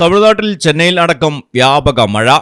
തമിഴ്നാട്ടിൽ ചെന്നൈയിൽ അടക്കം വ്യാപക മഴ.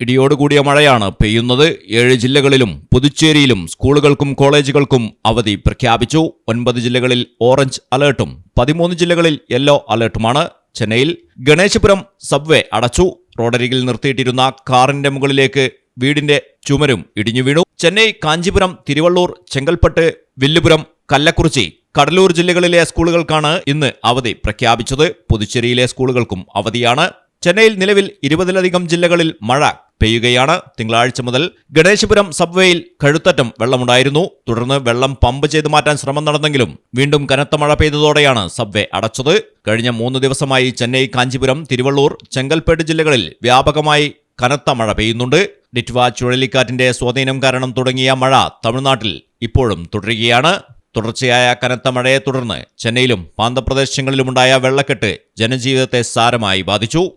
ഇടിയോടുകൂടിയ മഴയാണ് പെയ്യുന്നത്. ഏഴ് ജില്ലകളിലും പുതുച്ചേരിയിലും സ്കൂളുകൾക്കും കോളേജുകൾക്കും അവധി പ്രഖ്യാപിച്ചു. ഒൻപത് ജില്ലകളിൽ ഓറഞ്ച് അലേർട്ടും പതിമൂന്ന് ജില്ലകളിൽ യെല്ലോ അലേർട്ടുമാണ്. ചെന്നൈയിൽ ഗണേശപുരം സബ്വേ അടച്ചു. റോഡരികിൽ നിർത്തിയിട്ടിരുന്ന കാറിന്റെ മുകളിലേക്ക് വീടിന്റെ ചുമരും ഇടിഞ്ഞു വീണു. ചെന്നൈ കാഞ്ചിപുരം തിരുവള്ളൂർ ചെങ്കൽപ്പട്ട് വില്ലുപുരം കല്ലക്കുറിച്ചി കടലൂർ ജില്ലകളിലെ സ്കൂളുകൾക്കാണ് ഇന്ന് അവധി പ്രഖ്യാപിച്ചത്. പുതുച്ചേരിയിലെ സ്കൂളുകൾക്കും അവധിയാണ്. ചെന്നൈയിൽ നിലവിൽ ഇരുപതിലധികം ജില്ലകളിൽ മഴ പെയ്യുകയാണ്. തിങ്കളാഴ്ച മുതൽ ഗണേശപുരം സബ്വേയിൽ കഴുത്തറ്റം വെള്ളമുണ്ടായിരുന്നു. തുടർന്ന് വെള്ളം പമ്പ് ചെയ്തു മാറ്റാൻ ശ്രമം നടന്നെങ്കിലും വീണ്ടും കനത്ത മഴ പെയ്തതോടെയാണ് സബ്വേ അടച്ചത്. കഴിഞ്ഞ മൂന്ന് ദിവസമായി ചെന്നൈ കാഞ്ചിപുരം തിരുവള്ളൂർ ചെങ്കൽപ്പേട്ട് ജില്ലകളിൽ വ്യാപകമായി കനത്ത മഴ പെയ്യുന്നുണ്ട്. ഡിറ്റ്വ ചുഴലിക്കാറ്റിന്റെ സ്വാധീനം കാരണം തുടങ്ങിയ മഴ തമിഴ്നാട്ടിൽ ഇപ്പോഴും തുടരുകയാണ്. തുടർച്ചയായ കനത്ത മഴയെ തുടർന്ന് ചെന്നൈയിലും പാന്തപ്രദേശങ്ങളിലുമുണ്ടായ വെള്ളക്കെട്ട് ജനജീവിതത്തെ സാരമായി ബാധിച്ചു.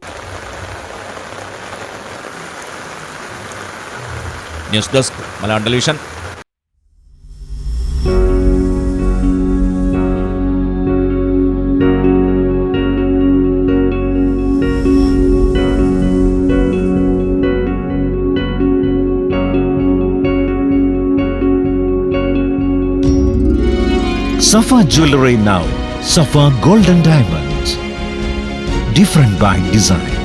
News desk Malayalam television. Safa Jewelry now. Safa Golden Diamonds. Different by design.